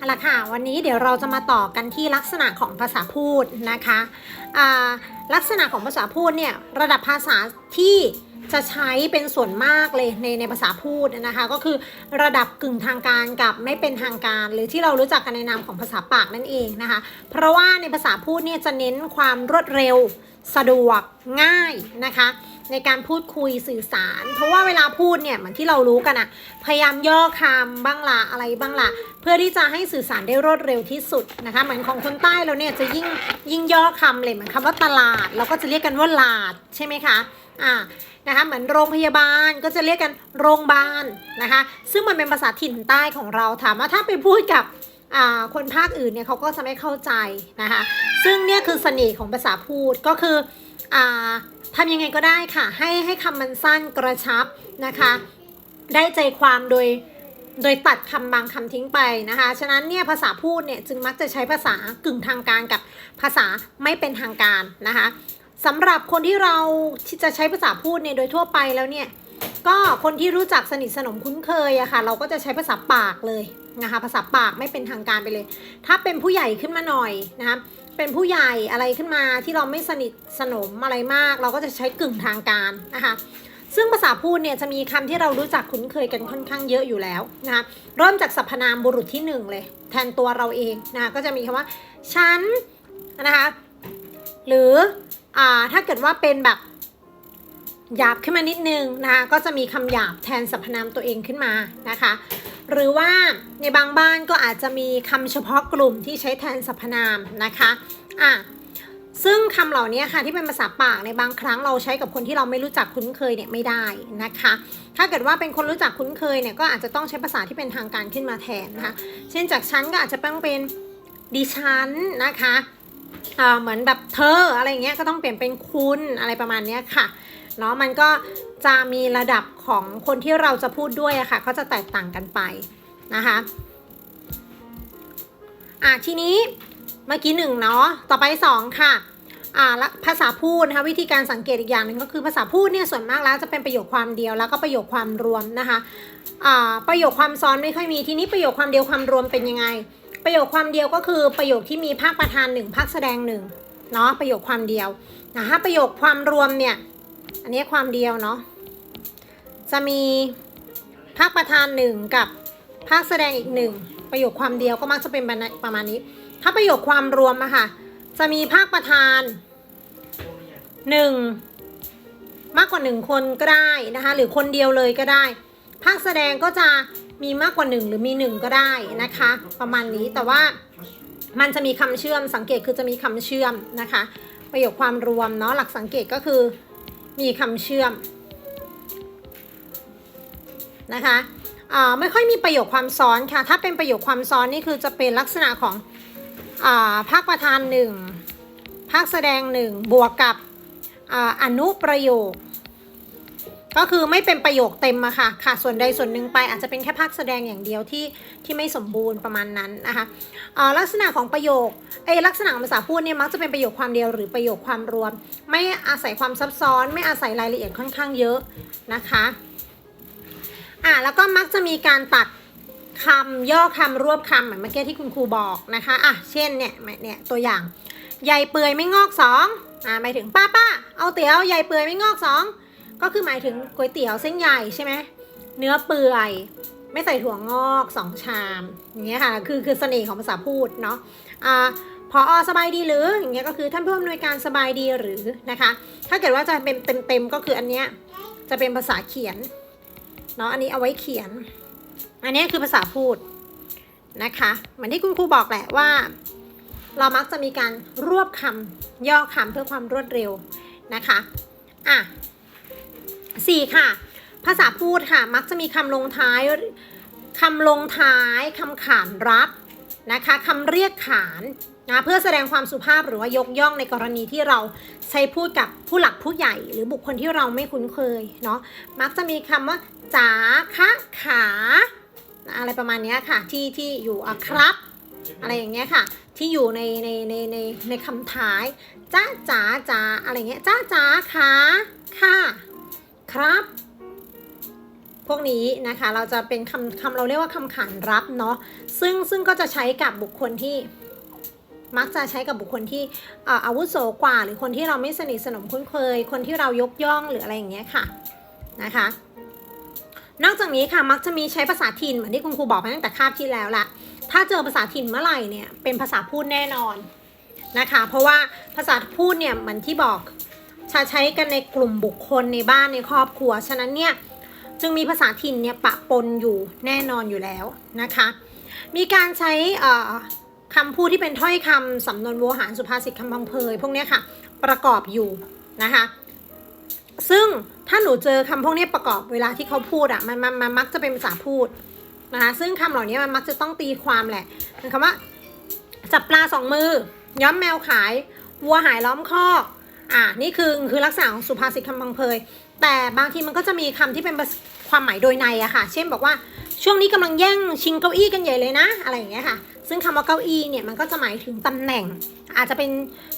เอาละค่ะวันนี้เดี๋ยวเราจะมาต่อกันที่ลักษณะของภาษาพูดนะคะลักษณะของภาษาพูดเนี่ยระดับภาษาที่จะใช้เป็นส่วนมากเลยในในภาษาพูดนะคะก็คือระดับกึ่งทางการกับไม่เป็นทางการ หรือที่เรารู้จักกันในนามของภาษาปากนั่นเองนะคะเพราะว่าในภาษาพูดเนี่ยจะเน้นความรวดเร็วสะดวกง่ายนะคะ ในการพูดคุยสื่อสาร เพราะว่าเวลาพูดเนี่ยเหมือนที่เรารู้กันอะพยายามย่อคำบ้างละอะไรบ้างละเพื่อที่จะให้สื่อสารได้รวดเร็วที่สุดนะคะเหมือนของคนใต้เราเนี่ยจะยิ่งยิ่งย่อคำเลยเหมือนคำว่าตลาด เราก็จะเรียกกันว่าลาดใช่ไหมคะอ่านะคะเหมือนโรงพยาบาลก็จะเรียกกันโรงพยาบาลนะคะซึ่งมันเป็นภาษาถิ่นใต้ของเราถามว่าถ้าไปพูดกับอ่าคนภาคอื่นเนี่ยเขาก็จะไม่เข้าใจนะคะซึ่งเนี่ยคือเสน่ห์ของภาษาพูดก็คืออ่า ทำยังไงก็ได้ค่ะ ให้ให้คำมันสั้นกระชับนะคะ ได้ใจความโดยโดยตัดคำบางคำทิ้งไปนะคะ ฉะนั้นเนี่ยภาษาพูดเนี่ยจึงมักจะใช้ภาษากึ่งทางการกับภาษาไม่เป็นทางการนะคะสำหรับคนที่เราจะใช้ภาษาพูดเนี่ยโดยทั่วไปแล้วเนี่ยก็คนที่รู้จักสนิทสนมคุ้นเคยอะค่ะ เราก็จะใช้ภาษาปากเลยนะคะ ภาษาปากไม่เป็นทางการไปเลย ถ้าเป็นผู้ใหญ่ขึ้นมาหน่อยนะคะ เป็นผู้ใหญ่อะไรขึ้นมาที่เราไม่สนิทสนมอะไรมาก เราก็จะใช้กึ่งทางการนะคะซึ่งภาษาพูดเนี่ยจะมีคำที่เรารู้จักคุ้นเคยกันค่อนข้างเยอะอยู่แล้วนะคะเริ่มจากสรรพนามบุรุษที่หนึ่งเลย แทนตัวเราเองนะคะก็จะมีคำว่าฉันนะคะหรืออ่าถ้าเกิดว่าเป็นแบบหยาบขึ้นมานิดนึงนะคะก็จะมีคำหยาบแทนสรรพนามตัวเองขึ้นมานะคะ หรือว่าในบางบ้านก็อาจจะมีคำเฉพาะกลุ่มที่ใช้แทนสรรพนามนะคะอะซึ่งคำเหล่านี้ค่ะที่เป็นภาษาปากในบางครั้งเราใช้กับคนที่เราไม่รู้จักคุ้นเคยเนี่ยไม่ได้นะคะ ถ้าเกิดว่าเป็นคนรู้จักคุ้นเคยเนี่ยก็อาจจะต้องใช้ภาษาที่เป็นทางการขึ้นมาแทนนะคะเช่นจากฉันก็อาจจะต้องเป็นดิฉันนะคะอ่าเหมือนแบบเธออะไรเงี้ยก็ต้องเปลี่ยนเป็นคุณอะไรประมาณนี้ค่ะเนาะมันก็ จะมีระดับของคนที่เราจะพูดด้วยอะค่ะก็จะแตกต่างกันไปนะคะอะทีนี้เมื่อกี้หนึ่งเนาะต่อไปสองค่ะอ่าละภาษาพูดนะคะวิธีการสังเกตอีกอย่างหนึ่งก็คือภาษาพูดเนี่ยส่วนมากแล้วจะเป็นประโยคความเดียวแล้วก็ประโยคความรวมนะคะอ่าประโยคความซ้อนไม่ค่อยมีทีนี้ประโยคความเดียวความรวมเป็นยังไง ประโยคความเดียวก็คือประโยคที่มีภาคประธานหนึ่งภาคแสดงหนึ่งเนาะประโยคความเดียวนะคะประโยคความรวมเนี่ย อันนี้ความเดียวเนาะ จะมีภาคประธานหนึ่งกับภาคแสดงอีกหนึ่งประโยคความเดียวก็มักจะเป็นประมาณนี้ ถ้าประโยคความรวมอะค่ะ จะมีภาคประธานหนึ่งมากกว่าหนึ่งคนก็ได้นะคะหรือคนเดียวเลยก็ได้ ภาคแสดงก็จะมีมากกว่าหนึ่งหรือมีหนึ่งก็ได้นะคะ ประมาณนี้แต่ว่ามันจะมีคำเชื่อมสังเกตคือจะมีคำเชื่อมนะคะ ประโยคความรวมเนาะหลักสังเกตก็คือ มีคำเชื่อมนะคะอ่าไม่ค่อยมีประโยคความซ้อนค่ะ ถ้าเป็นประโยคความซ้อนนี่คือจะเป็นลักษณะของอ่าภาคประธานหนึ่งภาคแสดงหนึ่งบวกกับอ่าอนุประโยค ก็คือไม่เป็นประโยคเต็มอะค่ะค่ะส่วนใดส่วนหนึ่งไปอาจจะเป็นแค่ภาคแสดงอย่างเดียวที่ที่ไม่สมบูรณ์ประมาณนั้นนะคะอ่าลักษณะของประโยคไอ้ลักษณะของภาษาพูดเนี่ยมักจะเป็นประโยคความเดียวหรือประโยคความรวม ไม่อาศัยความซับซ้อน ไม่อาศัยรายละเอียดค่อนข้างเยอะนะคะอ่าแล้วก็มักจะมีการตัดคำย่อคำรวบคำเหมือนเมื่อกี้ที่คุณครูบอกนะคะอะเช่นเนี่ยเนี่ยตัวอย่างใหญ่เปื่อยไม่งอกสองอ่าหมายถึงป้าป้าเอาเตี๋ยวใหญ่เปื่อยไม่งอกสอง ก็คือหมายถึงก๋วยเตี๋ยวเส้นใหญ่ใช่ไหมเนื้อเปื่อยไม่ใส่ถั่วงอกสองชามอย่างเงี้ยค่ะคือคือเสน่ห์ของภาษาพูดเนาะอ่าพออสบายดีหรืออย่างเงี้ยก็คือท่านผู้อำนวยการสบายดีหรือนะคะ ถ้าเกิดว่าจะเป็นเต็มๆก็คืออันเนี้ยจะเป็นภาษาเขียนเนาะอันนี้เอาไว้เขียน อันนี้คือภาษาพูดนะคะเหมือนที่คุณครูบอกแหละว่า เรามักจะมีการรวบคำย่อคำเพื่อความรวดเร็วนะคะอะ สี่ค่ะ ภาษาพูดค่ะมักจะมีคำลงท้ายคำลงท้ายคำขานรับนะคะคำเรียกขานนะเพื่อแสดงความสุภาพหรือว่ายกย่องในกรณีที่เราใช้พูดกับผู้หลักผู้ใหญ่ หรือบุคคลที่เราไม่คุ้นเคยเนาะมักจะมีคำว่าจ๋าคะขาอะไรประมาณนี้ค่ะที่ที่อยู่อะครับ อะไรอย่างเงี้ยค่ะ ที่อยู่ในในในในในคำท้ายจ้าจ๋าจ๋าอะไรเงี้ยจ้าจ๋าขาค่ะ ครับ พวกนี้นะคะเราจะเป็นคำคำเราเรียกว่าคำขานรับเนาะซึ่งซึ่งก็จะใช้กับบุคคลที่มักจะใช้กับบุคคลที่เอ่ออาวุโสกว่า หรือคนที่เราไม่สนิทสนมคุ้นเคย คนที่เรายกย่องหรืออะไรอย่างเงี้ยค่ะนะคะ นอกจากนี้ค่ะมักจะมีใช้ภาษาถิ่นเหมือนที่คุณครูบอกไปตั้งแต่คาบที่แล้วละถ้าเจอภาษาถิ่นเมื่อไหร่เนี่ยเป็นภาษาพูดแน่นอนนะคะ เพราะว่าภาษาพูดเนี่ยเหมือนที่บอก จะใช้กันในกลุ่มบุคคลในบ้านในครอบครัว ฉะนั้นเนี่ยจึงมีภาษาถิ่นเนี่ยปะปนอยู่แน่นอนอยู่แล้วนะคะ มีการใช้คำพูดที่เป็นถ้อยคำสำนวนโวหารสุภาษิตคำพังเพยพวกนี้ค่ะประกอบอยู่นะคะ ซึ่งถ้าหนูเจอคำพวกนี้ประกอบเวลาที่เขาพูดอะมันมันมันมักจะเป็นภาษาพูดนะคะซึ่งคำเหล่านี้มันมักจะต้องตีความแหละคำว่าจับปลาสองมือ ย้อมแมวขาย วัวหายล้อมคอก อ่านี่คือคือลักษณะของสุภาษิตคำพังเพย แต่บางทีมันก็จะมีคำที่เป็นความหมายโดยในอะค่ะ เช่นบอกว่าช่วงนี้กำลังแย่งชิงเก้าอี้กันใหญ่เลยนะ อะไรอย่างเงี้ยค่ะ ซึ่งคำว่าเก้าอี้เนี่ยมันก็จะหมายถึงตำแหน่ง อาจจะเป็น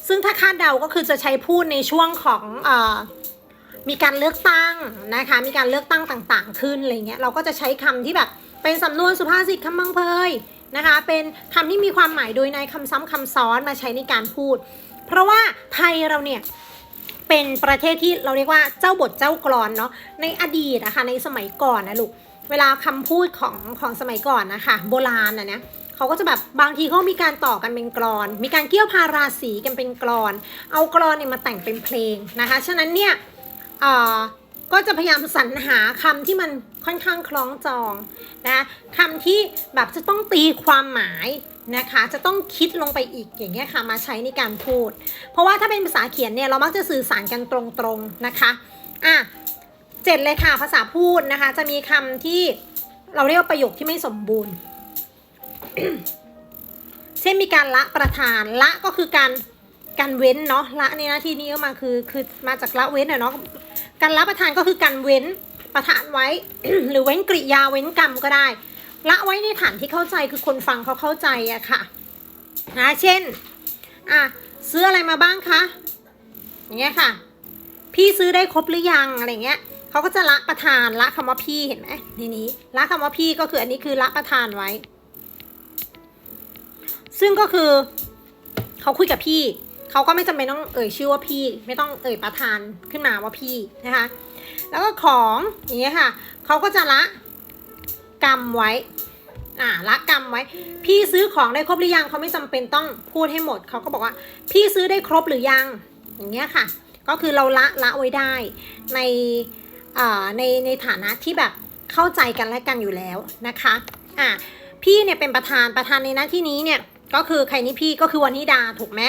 ซึ่งถ้าคาดเดาก็คือจะใช้พูดในช่วงของเอ่อมีการเลือกตั้งนะคะ มีการเลือกตั้งต่างๆ ขึ้นอะไรเงี้ย เราก็จะใช้คำที่แบบเป็นสำนวนสุภาษิตคำบังเพยนะคะ เป็นคำที่มีความหมายโดยในคำซ้ำคำซ้อนมาใช้ในการพูด เพราะว่าไทยเราเนี่ยเป็นประเทศที่เราเรียกว่าเจ้าบทเจ้ากรอนเนาะในอดีตนะคะในสมัยก่อนนะลูกเวลาคำพูดของของสมัยก่อนนะคะโบราณนะเนี่ยเขาก็จะแบบบางทีเขามีการต่อกันเป็นกรอน มีการเกี่ยวพาราสีกันเป็นกรอน เอากรอนเนี่ยมาแต่งเป็นเพลงนะคะ ฉะนั้นเนี่ย ก็จะพยายามสรรหาคำที่มันค่อนข้างคล้องจองนะคำที่แบบจะต้องตีความหมายนะคะ จะต้องคิดลงไปอีกอย่างเงี้ยค่ะมาใช้ในการพูด เพราะว่าถ้าเป็นภาษาเขียนเนี่ยเรามักจะสื่อสารกันตรงๆนะคะอะเจ็ดเลยค่ะภาษาพูดนะคะ จะมีคำที่เราเรียกว่าประโยคที่ไม่สมบูรณ์ เช่นมีการละประธานละก็คือการการเว้นเนาะละในหน้าที่นี้ก็มาคือคือมาจากละเว้นเนาะ การรับประทานก็คือการเว้นประทานไว้ หรือเว้นกริยาเว้นกรรมก็ได้ ละไว้ในฐานที่เข้าใจคือคนฟังเขาเข้าใจอะค่ะนะเช่นอะซื้ออะไรมาบ้างคะอย่างเงี้ยค่ะ พี่ซื้อได้ครบหรือยังอะไรเงี้ยเขาก็จะละประทานละคำว่าพี่เห็นไหมในนี้ละคำว่าพี่ก็คืออันนี้คือละประทานไว้ ซึ่งก็คือเขาคุยกับพี่ เขาก็ไม่จำเป็นต้องเอ่ยชื่อว่าพี่ ไม่ต้องเอ่ยประธานขึ้นมาว่าพี่นะคะ แล้วก็ของอย่างเงี้ยค่ะเขาก็จะละกรรมไว้อ่าละกรรมไว้ พี่ซื้อของได้ครบหรือยังเขาไม่จำเป็นต้องพูดให้หมดเขาก็บอกว่า พี่ซื้อได้ครบหรือยังอย่างเงี้ยค่ะ ก็คือเราละละไว้ได้ในอ่าในในฐานะที่แบบเข้าใจกันและกันอยู่แล้วนะคะอ่าพี่เนี่ยเป็นประธานประธานในหน้าที่นี้เนี่ยก็คือใครนี่พี่ก็คือวานิดาถูกไหม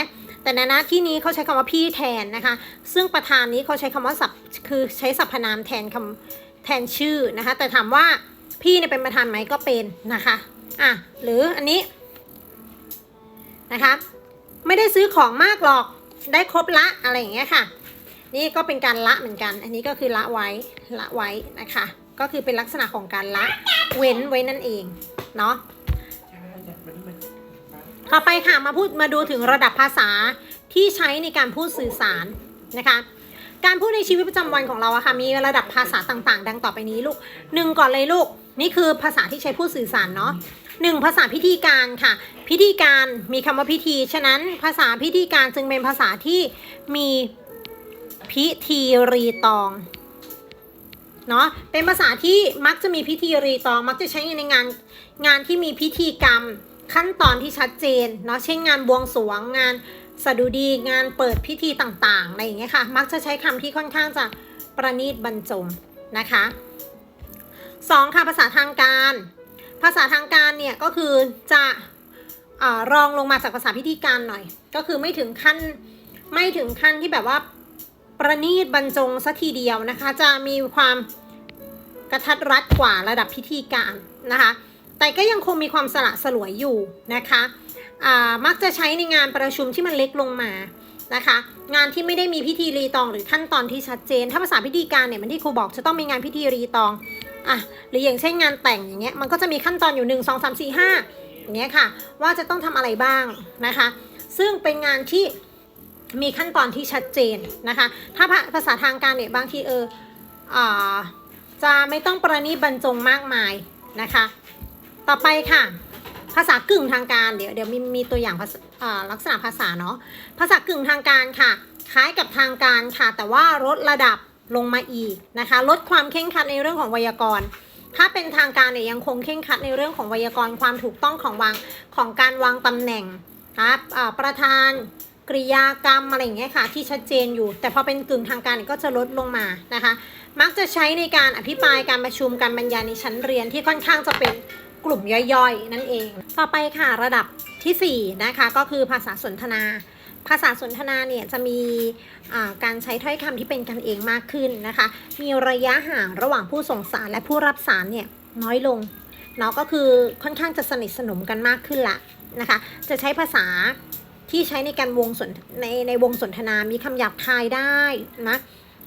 แต่ในหน้าที่นี้เขาใช้คำว่าพี่แทนนะคะ ซึ่งประธานนี้เขาใช้คำว่าสับคือใช้สรรพนามแทนคำแทนชื่อนะคะ แต่ถามว่าพี่เนี่ยเป็นประธานไหมก็เป็นนะคะ อะ หรืออันนี้นะคะ ไม่ได้ซื้อของมากหรอก ได้ครบละอะไรอย่างเงี้ยค่ะ นี่ก็เป็นการละเหมือนกัน อันนี้ก็คือละไว้ ละไว้นะคะ ก็คือเป็นลักษณะของการละเว้นไว้นั่นเอง เนาะ ต่อไปค่ะมาพูดมาดูถึงระดับภาษาที่ใช้ในการพูดสื่อสารนะคะการพูดในชีวิตประจำวันของเราอะค่ะมีระดับภาษาต่างๆ ดังต่อไปนี้ลูกหนึ่งก่อนเลยลูกนี่คือภาษาที่ใช้พูดสื่อสารเนาะหนึ่งภาษาพิธีการค่ะ พิธีการมีคำว่าพิธี ฉะนั้นภาษาพิธีการจึงเป็นภาษาที่มีพิธีรีตองเนาะเป็นภาษาที่มักจะมีพิธีรีตอง มักจะใช้ในงานงานที่มีพิธีกรรม ขั้นตอนที่ชัดเจนเนาะเช่นงานบวงสรวงงานสดุดีงานเปิดพิธีต่างๆอะไรอย่างเงี้ยค่ะ มักจะใช้คำที่ค่อนข้างจะประณีตบรรจงนะคะสองค่ะภาษาทางการ ภาษาทางการเนี่ยก็คือจะอรองลงมาจากภาษาพิธีการหน่อย ก็คือไม่ถึงขั้นไม่ถึงขั้นที่แบบว่าประณีตบรรจงสัทีเดียวนะคะ จะมีความกระทัดรัดกว่าระดับพิธีการนะคะ แต่ก็ยังคงมีความสละสลวยอยู่นะคะมักจะใช้ในงานประชุมที่มันเล็กลงมานะคะ งานที่ไม่ได้มีพิธีรีตองหรือขั้นตอนที่ชัดเจน ถ้าภาษาพิธีการเนี่ยมันที่ครูบอกจะต้องมีงานพิธีรีตองอะหรืออย่างเช่นงานแต่งอย่างเงี้ยมันก็จะมีขั้นตอนอยู่ 1 2 3 4 5อย่างเงี้ยค่ะ ว่าจะต้องทำอะไรบ้างนะคะ ซึ่งเป็นงานที่มีขั้นตอนที่ชัดเจนนะคะ ถ้าภาษาทางการเนี่ยบางทีเอออจะไม่ต้องประณีตบรรจงมากมายนะคะ ต่อไปค่ะ ภาษากึ่งทางการ เดี๋ยวเดี๋ยวมีมีตัวอย่างภาษาลักษณะภาษาเนาะ ภาษากึ่งทางการค่ะ คล้ายกับทางการค่ะ แต่ว่าลดระดับลงมาอีกนะคะ ลดความเคร่งครัดในเรื่องของไวยากรณ์ ถ้าเป็นทางการเนี่ยยังคงเคร่งครัดในเรื่องของไวยากรณ์ความถูกต้องของวางของการวางตำแหน่งนะครับประธานกริยากรรมอะไรอย่างเงี้ยค่ะที่ชัดเจนอยู่ แต่พอเป็นกึ่งทางการก็จะลดลงมานะคะ มักจะใช้ในการอภิปรายการประชุมการบรรยายในชั้นเรียนที่ค่อนข้างจะเป็น กลุ่มย่อยๆ นั่นเอง ต่อไปค่ะระดับทีสี่4นะคะก็คือภาษาสนทนา ภาษาสนทนาเนี่ยจะมีอ่าการใช้ถ้อยคำที่เป็นกันเองมากขึ้นนะคะ มีระยะห่างระหว่างผู้ส่งสารและผู้รับสารเนี่ยน้อยลงเนาะก็คือค่อนข้างจะสนิทสนมกันมากขึ้นละนะคะ จะใช้ภาษาที่ใช้ในการวงสนในในวงสนทนา มีคำหยาบคายได้นะ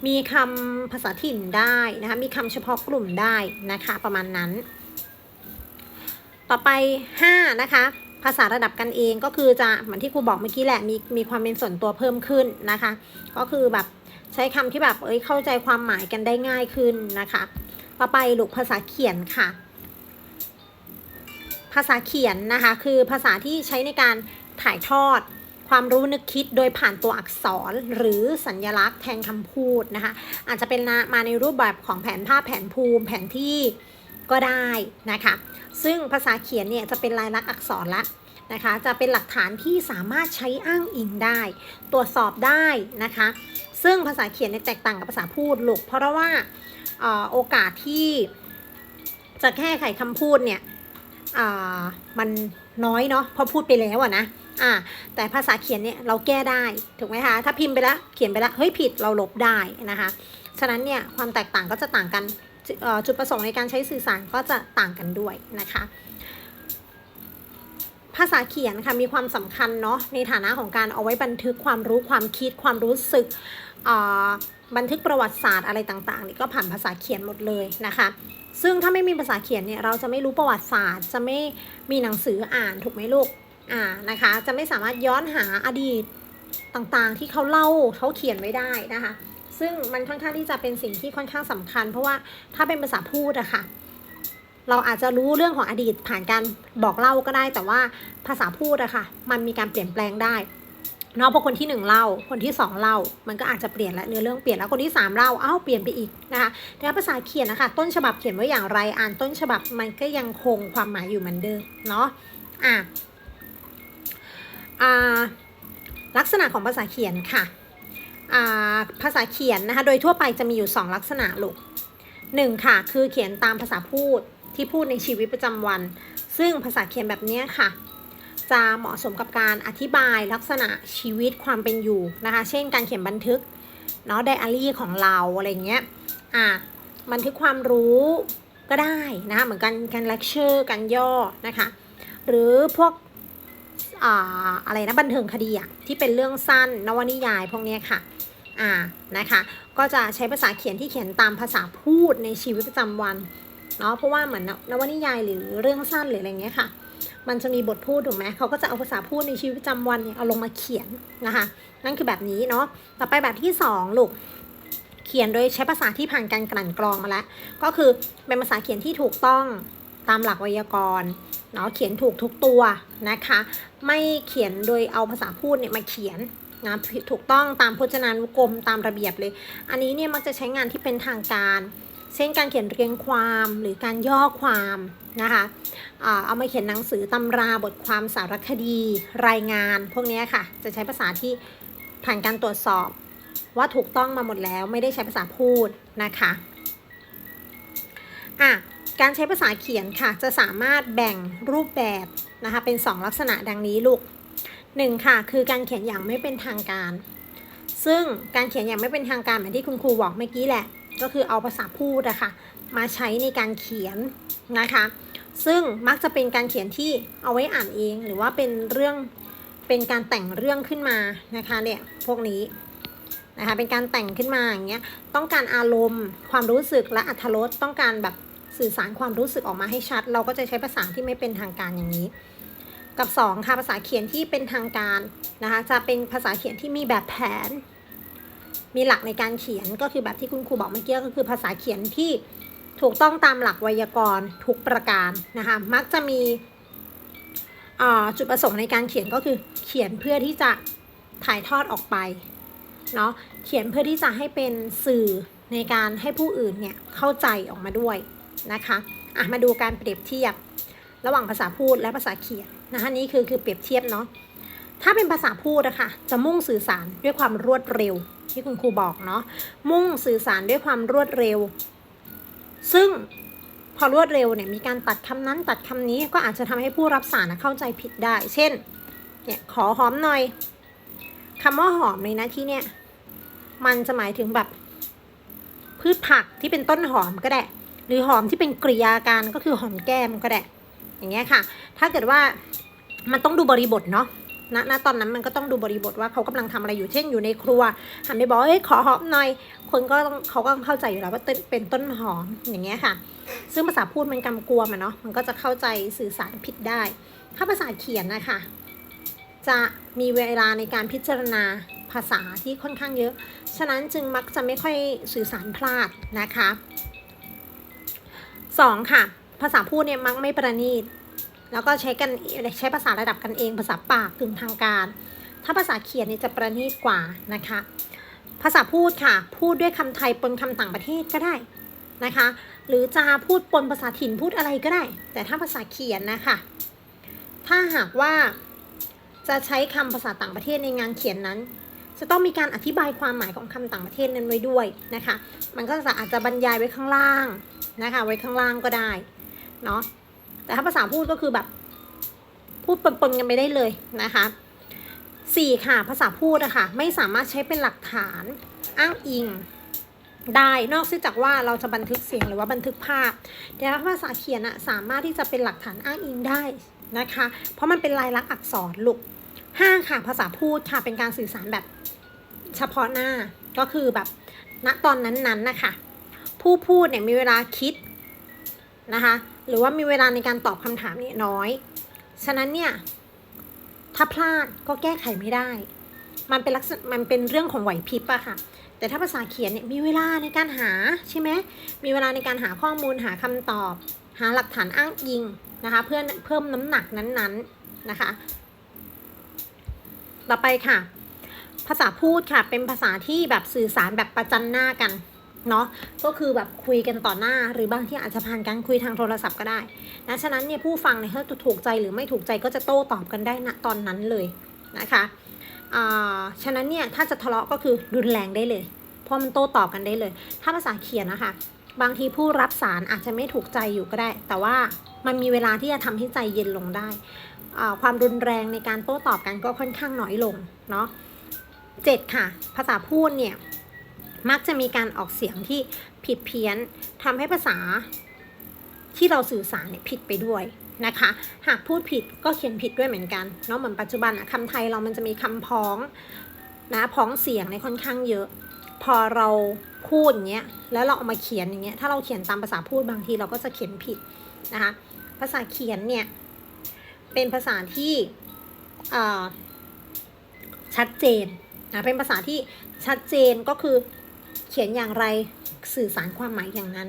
มีคำภาษาถิ่นได้นะคะ มีคำเฉพาะกลุ่มได้นะคะ ประมาณนั้น ต่อไป 5 นะคะ ภาษาระดับกันเองก็คือจะเหมือนที่ครูบอกเมื่อกี้แหละมีมีความเป็นส่วนตัวเพิ่มขึ้นนะคะ ก็คือแบบใช้คำที่แบบเอ้ยเข้าใจความหมายกันได้ง่ายขึ้นนะคะ ต่อไปลูกภาษาเขียนค่ะ ภาษาเขียนนะคะคือภาษาที่ใช้ในการถ่ายทอดความรู้นึกคิดโดยผ่านตัวอักษรหรือสัญลักษณ์แทนคำพูดนะคะ อาจจะเป็นมาในรูปแบบของแผนภาพแผนภูมิ แผนที่ ก็ได้นะคะ ซึ่งภาษาเขียนเนี่ยจะเป็นลายลักษณ์อักษรละนะคะ จะเป็นหลักฐานที่สามารถใช้อ้างอิงได้ ตรวจสอบได้นะคะ ซึ่งภาษาเขียนเนี่ยแตกต่างกับภาษาพูดหลกเพราะว่าอ่อโอกาสที่จะแก้ไขคำพูดเนี่ยมันน้อยเนาะพราะพูดไปแล้วอะนะอ่าแต่ภาษาเขียนเนี่ยเราแก้ได้ถูกไหมคะ ถ้าพิมพ์ไปแล้วเขียนไปแล้วเฮ้ยผิดเราลบได้นะคะ ฉะนั้นเนี่ยความแตกต่างก็จะต่างกัน จุดประสงค์ในการใช้สื่อสารก็จะต่างกันด้วยนะคะ ภาษาเขียนค่ะมีความสำคัญเนาะในฐานะของการเอาไว้บันทึกความรู้ความคิดความรู้สึกบันทึกประวัติศาสตร์อะไรต่างๆนี่ก็ผ่านภาษาเขียนหมดเลยนะคะ ซึ่งถ้าไม่มีภาษาเขียนเนี่ยเราจะไม่รู้ประวัติศาสตร์ จะไม่มีหนังสืออ่านถูกไหมลูกอ่านะคะ จะไม่สามารถย้อนหาอดีตต่างๆ ที่เขาเล่าเขาเขียนไว้ได้นะคะ ซึ่งมันค่อนข้างที่จะเป็นสิ่งที่ค่อนข้างสำคัญ เพราะว่าถ้าเป็นภาษาพูดอะค่ะ เราอาจจะรู้เรื่องของอดีตผ่านการบอกเล่าก็ได้ แต่ว่าภาษาพูดอะค่ะ มันมีการเปลี่ยนแปลงได้เนาะพอคนที่หนึ่งเล่าคนที่สองเล่า มันก็อาจจะเปลี่ยนและเนื้อเรื่องเปลี่ยนแล้วคนที่สามเล่าเอ้าเปลี่ยนไปอีกนะคะแต่ภาษาเขียนนะคะต้นฉบับเขียนไว้อย่างไรอ่านต้นฉบับมันก็ยังคงความหมายอยู่เหมือนเดิมเนาะอะอ่าลักษณะของภาษาเขียนค่ะ ภาษาเขียนนะคะ โดยทั่วไปจะมีอยู่ 2 ลักษณะลูกหนึ่งค่ะ คือเขียนตามภาษาพูดที่พูดในชีวิตประจำวัน ซึ่งภาษาเขียนแบบนี้ค่ะ จะเหมาะสมกับการอธิบายลักษณะชีวิตความเป็นอยู่นะคะ เช่น การเขียนบันทึกเนาะไดอารี่ของเราอะไรเงี้ยอะบันทึกความรู้ก็ได้นะคะเหมือนกันการเลคเชอร์การย่อนะคะ หรือพวกอ่าอะไรนะบันเทิงคดีอะที่เป็นเรื่องสั้นนวนิยายพวกนี้ค่ะ อ่านะคะก็จะใช้ภาษาเขียนที่เขียนตามภาษาพูดในชีวิตประจำวันเนาะเพราะว่าเหมือนนวนิยายหรือเรื่องสั้นหรืออะไรเงี้ยค่ะ มันจะมีบทพูดถูกไหมเขาก็จะเอาภาษาพูดในชีวิตประจำวันเนี่ยเอาลงมาเขียนนะคะ นั่นคือแบบนี้เนาะต่อไปแบบที่สองลูกเขียนโดยใช้ภาษาที่ผ่านการกลั่นกรองมาแล้ว ก็คือเป็นภาษาเขียนที่ถูกต้องตามหลักไวยากรณ์เนาะเขียนถูกทุกตัวนะคะ ไม่เขียนโดยเอาภาษาพูดเนี่ยมาเขียน นะถูกต้องตามพจนานุกรมตามระเบียบเลย อันนี้เนี่ยมักจะใช้งานที่เป็นทางการเช่นการเขียนเรียงความหรือการย่อความนะคะเอามาเขียนหนังสือตำราบทความสารคดี รายงาน พวกนี้ค่ะ จะใช้ภาษาที่ผ่านการตรวจสอบ ว่าถูกต้องมาหมดแล้วไม่ได้ใช้ภาษาพูดนะคะอะการใช้ภาษาเขียนค่ะ จะสามารถแบ่งรูปแบบนะคะเป็น 2 ลักษณะดังนี้ลูก หนึ่งค่ะ คือการเขียนอย่างไม่เป็นทางการ ซึ่งการเขียนอย่างไม่เป็นทางการเหมือนที่คุณครูบอกเมื่อกี้แหละ ก็คือเอาภาษาพูดอะค่ะมาใช้ในการเขียนนะคะ ซึ่งมักจะเป็นการเขียนที่เอาไว้อ่านเอง หรือว่าเป็นเรื่องเป็นการแต่งเรื่องขึ้นมานะคะเนี่ยพวกนี้นะคะเป็นการแต่งขึ้นมาอย่างเงี้ยต้องการอารมณ์ ความรู้สึกและอรรถรสต้องการแบบสื่อสารความรู้สึกออกมาให้ชัด เราก็จะใช้ภาษาที่ไม่เป็นทางการอย่างนี้ กับ 2 ค่ะภาษาเขียนที่เป็นทางการนะคะจะเป็นภาษาเขียนที่มีแบบแผน มีหลักในการเขียนก็คือแบบที่คุณครูบอกเมื่อกี้ก็คือภาษาเขียนที่ถูกต้องตามหลักไวยากรณ์ทุกประการนะคะมักจะมีจุดประสงค์ในการเขียนก็คือเขียนเพื่อที่จะถ่ายทอดออกไปเนาะเขียนเพื่อที่จะให้เป็นสื่อในการให้ผู้อื่นเนี่ยเข้าใจออกมาด้วยนะคะอะมาดูการเปรียบเทียบระหว่างภาษาพูดและภาษาเขียน นะคะนี่คือคือเปรียบเทียบเนาะถ้าเป็นภาษาพูดนะคะจะมุ่งสื่อสารด้วยความรวดเร็ว ที่คุณครูบอกเนาะมุ่งสื่อสารด้วยความรวดเร็ว ซึ่งพอรวดเร็วเนี่ยมีการตัดคำนั้นตัดคำนี้ก็อาจจะทำให้ผู้รับสารเข้าใจผิดได้ เช่นเนี่ยขอหอมหน่อยคำว่าหอมในนะที่เนี่ยมันจะหมายถึงแบบพืชผักที่เป็นต้นหอมก็ได้ หรือหอมที่เป็นกริยาการก็คือหอมแก้มก็ได้ อย่างเงี้ยค่ะ ถ้าเกิดว่ามันต้องดูบริบทเนาะณณตอนนั้นมันก็ต้องดูบริบทว่าเขากำลังทำอะไรอยู่เช่นอยู่ในครัวหันไปบอกเอ้ยขอหอมหน่อย คนก็เขาก็เข้าใจอยู่แล้วว่าเป็นต้นหอมอย่างเงี้ยค่ะ ซึ่งภาษาพูดมันกำกวมอะเนาะมันก็จะเข้าใจสื่อสารผิดได้ ถ้าภาษาเขียนนะคะจะมีเวลาในการพิจารณาภาษาที่ค่อนข้างเยอะ ฉะนั้นจึงมักจะไม่ค่อยสื่อสารพลาดนะคะสองค่ะ ภาษาพูดเนี่ยมักไม่ประณีต แล้วก็ใช้กันใช้ภาษาระดับกันเอง ภาษาปากกึ่งทางการ ถ้าภาษาเขียนเนี่ยจะประณีตกว่านะคะ ภาษาพูดค่ะ พูดด้วยคำไทยปนคำต่างประเทศก็ได้นะคะ หรือจะพูดปนภาษาถิ่นพูดอะไรก็ได้ แต่ถ้าภาษาเขียนนะคะถ้าหากว่าจะใช้คำภาษาต่างประเทศในงานเขียนนั้น จะต้องมีการอธิบายความหมายของคำต่างประเทศนั้นไว้ด้วยนะคะ มันก็จะอาจจะบรรยายไว้ข้างล่างนะคะ ไว้ข้างล่างก็ได้ เนาะแต่ถ้าภาษาพูดก็คือแบบ พูดปนๆกันไปได้เลยนะคะสี่ค่ะภาษาพูดอะค่ะไม่สามารถใช้เป็นหลักฐานอ้างอิงได้นอกจากว่าเราจะบันทึกเสียงหรือว่าบันทึกภาพ แต่ถ้าภาษาเขียนอะสามารถที่จะเป็นหลักฐานอ้างอิงได้นะคะ เพราะมันเป็นลายลักษณ์อักษรลูกห้าค่ะภาษาพูดค่ะเป็นการสื่อสารแบบเฉพาะหน้าก็คือแบบณตอนนั้นๆนะคะ ผู้พูดเนี่ยมีเวลาคิดนะคะ หรือว่ามีเวลาในการตอบคำถามเนี่ยน้อย ฉะนั้นเนี่ย ถ้าพลาดก็แก้ไขไม่ได้ มันเป็นลักษณะมันเป็นเรื่องของไหวพริบอะค่ะ แต่ถ้าภาษาเขียนเนี่ยมีเวลาในการหาใช่ไหมมีเวลาในการหาข้อมูลหาคำตอบ หาหลักฐานอ้างอิงนะคะเพื่อเพิ่มน้ำหนักนั้นๆนะคะ ต่อไปค่ะ ภาษาพูดค่ะเป็นภาษาที่แบบสื่อสารแบบประจันหน้ากัน เนาะก็คือแบบคุยกันต่อหน้า หรือบางที่อาจจะผ่านการคุยทางโทรศัพท์ก็ได้นะฉะนั้นเนี่ยผู้ฟังเนี่ยถ้าถูกใจหรือไม่ถูกใจก็จะโต้ตอบกันได้ณตอนนั้นเลยนะคะฉะนั้นเนี่ยถ้าจะทะเลาะก็คือรุนแรงได้เลย เพราะมันโต้ตอบกันได้เลย ถ้าภาษาเขียนนะคะ บางทีผู้รับสารอาจจะไม่ถูกใจอยู่ก็ได้ แต่ว่ามันมีเวลาที่จะทำให้ใจเย็นลงได้ ความรุนแรงในการโต้ตอบกันก็ค่อนข้างน้อยลงเนาะเจ็ดค่ะ ภาษาพูดเนี่ย มักจะมีการออกเสียงที่ผิดเพี้ยนทำให้ภาษาที่เราสื่อสารเนี่ยผิดไปด้วยนะคะ หากพูดผิดก็เขียนผิดด้วยเหมือนกันเนาะเหมือนปัจจุบันอะคำไทยเรามันจะมีคำพ้องนะพ้องเสียงในค่อนข้างเยอะ พอเราพูดอย่างเงี้ยแล้วเราเอามาเขียนอย่างเงี้ยถ้าเราเขียนตามภาษาพูดบางทีเราก็จะเขียนผิดนะคะภาษาเขียนเนี่ยเป็นภาษาที่ชัดเจนนะเป็นภาษาที่ชัดเจนก็คือ ขียนอย่างไรสื่อสารความหมายอย่างนั้น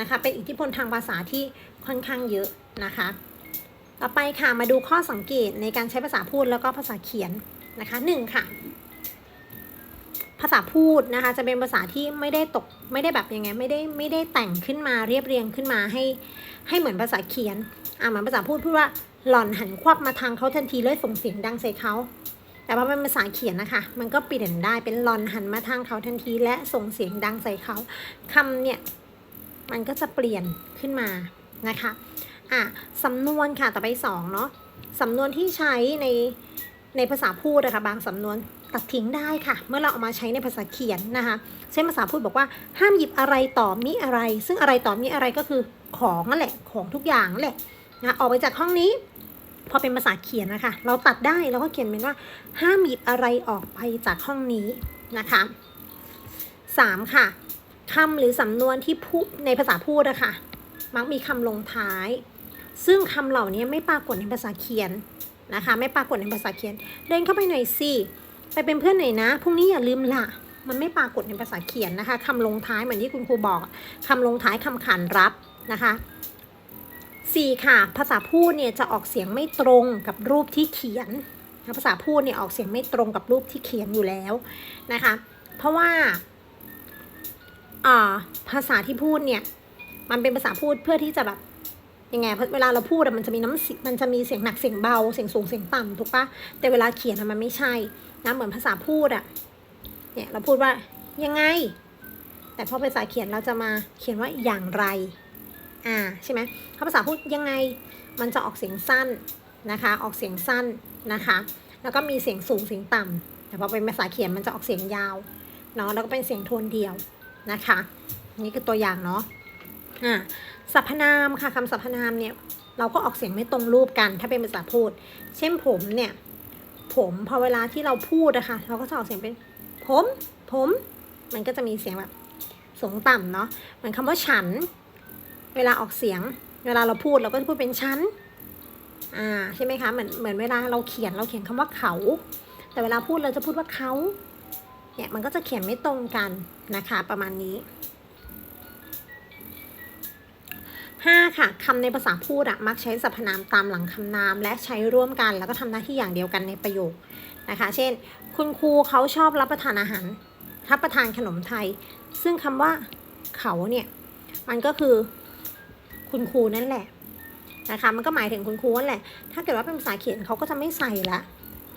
นะคะ เป็นอิทธิพลทางภาษาที่ค่อนข้างเยอะนะคะ ต่อไปค่ะมาดูข้อสังเกตในการใช้ภาษาพูดแล้วก็ภาษาเขียนนะคะหนึ่งค่ะ ภาษาพูดนะคะจะเป็นภาษาที่ไม่ได้ตกไม่ได้แบบยังไงไม่ได้ไม่ได้แต่งขึ้นมาเรียบเรียงขึ้นมาให้ ให้เหมือนภาษาเขียนอ่าเหมือนภาษาพูดพูดว่าหล่อนหันควับมาทางเขาทันทีเลยส่งเสียงดังใส่เขา แต่พอเป็นภาษาเขียนนะคะ มันก็เปลี่ยนได้เป็นหลอนหันมาทางเขาทันที และส่งเสียงดังใส่เขาคำเนี่ย มันก็จะเปลี่ยนขึ้นมานะคะอะสำนวนค่ะต่อไปสองเนาะสำนวนที่ใช้ในในภาษาพูดนะคะบางสำนวนตัดทิ้งได้ค่ะ เมื่อเราเอามาใช้ในภาษาเขียนนะคะเช่นภาษาพูดบอกว่าห้ามหยิบอะไรต่อมิอะไร ซึ่งอะไรต่อมิอะไรก็คือของนั่นแหละของทุกอย่างนั่นแหละนะออกไปจากห้องนี้ พอเป็นภาษาเขียนนะคะ เราตัดได้เราก็เขียนเป็นว่าห้ามหยิบอะไรออกไปจากห้องนี้นะคะสามค่ะคำหรือสำนวนที่พูดในภาษาพูดอะค่ะมักมีคำลงท้าย ซึ่งคำเหล่านี้ไม่ปรากฏในภาษาเขียนนะคะ ไม่ปรากฏในภาษาเขียน เดินเข้าไปหน่อยสิไปเป็นเพื่อนหน่อยนะพรุ่งนี้อย่าลืมละมันไม่ปรากฏในภาษาเขียนนะคะคำลงท้ายเหมือนที่คุณครูบอกคำลงท้ายคำขานรับนะคะ สี่ค่ะ ภาษาพูดเนี่ยจะออกเสียงไม่ตรงกับรูปที่เขียนภาษาพูดเนี่ยออกเสียงไม่ตรงกับรูปที่เขียนอยู่แล้วนะคะ เพราะว่าภาษาที่พูดเนี่ยมันเป็นภาษาพูดเพื่อที่จะแบบยังไงเวลาเราพูดอะมันจะมีน้ำเสียงมันจะมีเสียงหนักเสียงเบาเสียงสูงเสียงต่ำถูกปะแต่เวลาเขียนอะมันไม่ใช่นะเหมือนภาษาพูดอะเนี่ยเราพูดว่ายังไง แต่พอภาษาเขียนเราจะมาเขียนว่าอย่างไร อ่าใช่ไหมถ้าภาษาพูดยังไงมันจะออกเสียงสั้นนะคะ ออกเสียงสั้นนะคะ แล้วก็มีเสียงสูงเสียงต่ำแต่พอเป็นภาษาเขียนมันจะออกเสียงยาวเนาะแล้วก็เป็นเสียงโทนเดียวนะคะ นี่คือตัวอย่างเนาะอ่าสรรพนามค่ะคำสรรพนามเนี่ยเราก็ออกเสียงไม่ตรงรูปกัน ถ้าเป็นภาษาพูด เช่นผมเนี่ย ผมพอเวลาที่เราพูดนะคะเราก็จะออกเสียงเป็น ผม ผม มันก็จะมีเสียงแบบสูงต่ำเนาะเหมือนคำว่าฉัน เวลาออกเสียง เวลาเราพูดเราก็จะพูดเป็นฉันอ่าใช่ไหมคะเหมือนเหมือนเวลาเราเขียนเราเขียนคำว่าเขา แต่เวลาพูดเราจะพูดว่าเขาเนี่ยมันก็จะเขียนไม่ตรงกันนะคะประมาณนี้ห้าค่ะคำในภาษาพูดอะมักใช้สรรพนามตามหลังคำนาม และใช้ร่วมกัน แล้วก็ทำหน้าที่อย่างเดียวกันในประโยคนะคะ เช่น คุณครูเขาชอบรับประทานอาหารรับประทานขนมไทย ซึ่งคำว่าเขาเนี่ย มันก็คือ คุณครูนั่นแหละนะคะมันก็หมายถึงคุณครูนั่นแหละ ถ้าเกิดว่าเป็นภาษาเขียนเขาก็จะไม่ใส่ละ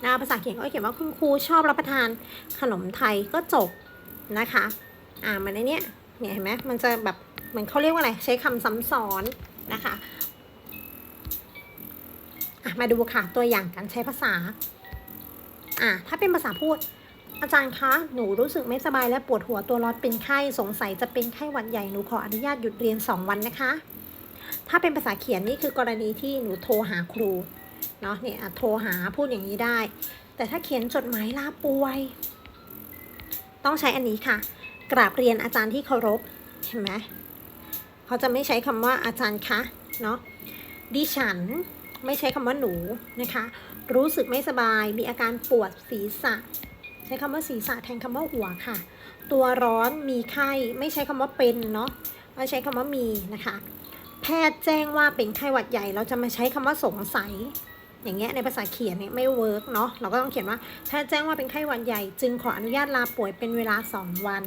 นะภาษาเขียนก็เขียนว่าคุณครูชอบรับประทานขนมไทยก็จบนะคะอ่ามันในเนี้ยเนี่ยเห็นไหมมันจะแบบเหมือนเขาเรียกว่าอะไรใช้คำซ้ำซ้อนนะคะอะมาดูค่ะตัวอย่างการใช้ภาษาอะถ้าเป็นภาษาพูด อาจารย์คะ หนูรู้สึกไม่สบายและปวดหัวตัวร้อนเป็นไข้สงสัยจะเป็นไข้หวัดใหญ่หนูขออนุญาตหยุดเรียน 2 วันนะคะ ถ้าเป็นภาษาเขียนนี่คือกรณีที่หนูโทรหาครูเนาะเนี่ยโทรหาพูดอย่างนี้ได้ แต่ถ้าเขียนจดหมายลาป่วย ต้องใช้อันนี้ค่ะ กราบเรียนอาจารย์ที่เคารพเห็นไหมเขาจะไม่ใช้คำว่าอาจารย์คะเนาะดิฉันไม่ใช้คำว่าหนูนะคะ รู้สึกไม่สบายมีอาการปวดศีรษะ ใช้คำว่าศีรษะแทนคำว่าหัวค่ะ ตัวร้อนมีไข้ไม่ใช้คำว่าเป็นเนาะเราใช้คำว่ามีนะคะ แพทย์แจ้งว่าเป็นไข้หวัดใหญ่ เราจะมาใช้คำว่าสงสัย อย่างเงี้ยในภาษาเขียนเนี่ยไม่เวิร์กเนาะเราก็ต้องเขียนว่าแพทย์แจ้งว่าเป็นไข้หวัดใหญ่ จึงขออนุญาตลาป่วยเป็นเวลา 2 วัน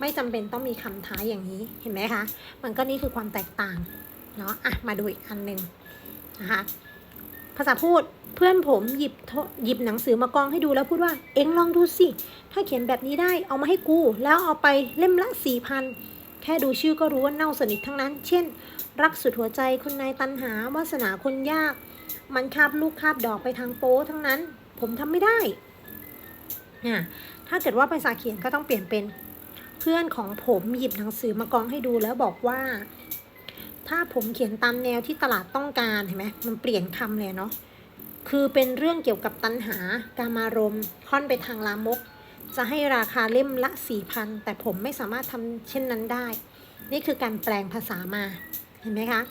ไม่จำเป็นต้องมีคำท้ายอย่างนี้เห็นไหมคะ มันก็นี่คือความแตกต่างเนาะอะมาดูอีกอันหนึ่งนะคะภาษาพูดเพื่อนผมหยิบหยิบหนังสือมากองให้ดูแล้วพูดว่า เอ็งลองดูสิ ถ้าเขียนแบบนี้ได้เอามาให้กู แล้วเอาไปเล่มละสี่พันแค่ดูชื่อก็รู้ว่าเน่าสนิททั้งนั้น เช่น รักสุดหัวใจคุณนายตันหาวาสนาคนยาก มันคาบลูกคาบดอกไปทางโป้ทั้งนั้น ผมทำไม่ได้อะถ้าเกิดว่าภาษาเขียนก็ต้องเปลี่ยนเป็นเพื่อนของผมหยิบหนังสือมากองให้ดูแล้วบอกว่า ถ้าผมเขียนตามแนวที่ตลาดต้องการเห็นไหมมันเปลี่ยนคำเลยเนาะคือเป็นเรื่องเกี่ยวกับตัณหาการมารมค่อนไปทางลามก จะให้ราคาเล่มละสี่พันแต่ผมไม่สามารถทำเช่นนั้นได้ นี่คือการแปลงภาษามา เห็นไหมคะ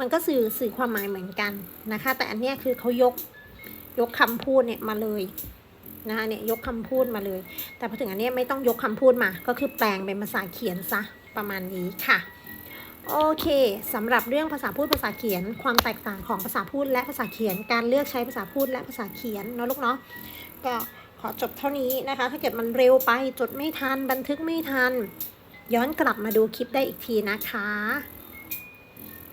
มันก็สื่อสื่อความหมายเหมือนกันนะคะ แต่อันนี้คือเขายกยกคำพูดเนี่ยมาเลยนะคะเนี่ยยกคำพูดมาเลย แต่พอถึงอันนี้ไม่ต้องยกคำพูดมา ก็คือแปลงเป็นภาษาเขียนซะประมาณนี้ค่ะ โอเคสำหรับเรื่องภาษาพูดภาษาเขียน ความแตกต่างของภาษาพูดและภาษาเขียน การเลือกใช้ภาษาพูดและภาษาเขียนเนาะลูกเนาะก็ขอจบเท่านี้นะคะ ถ้าเกิดมันเร็วไปจดไม่ทัน บันทึกไม่ทัน ย้อนกลับมาดูคลิปได้อีกทีนะคะ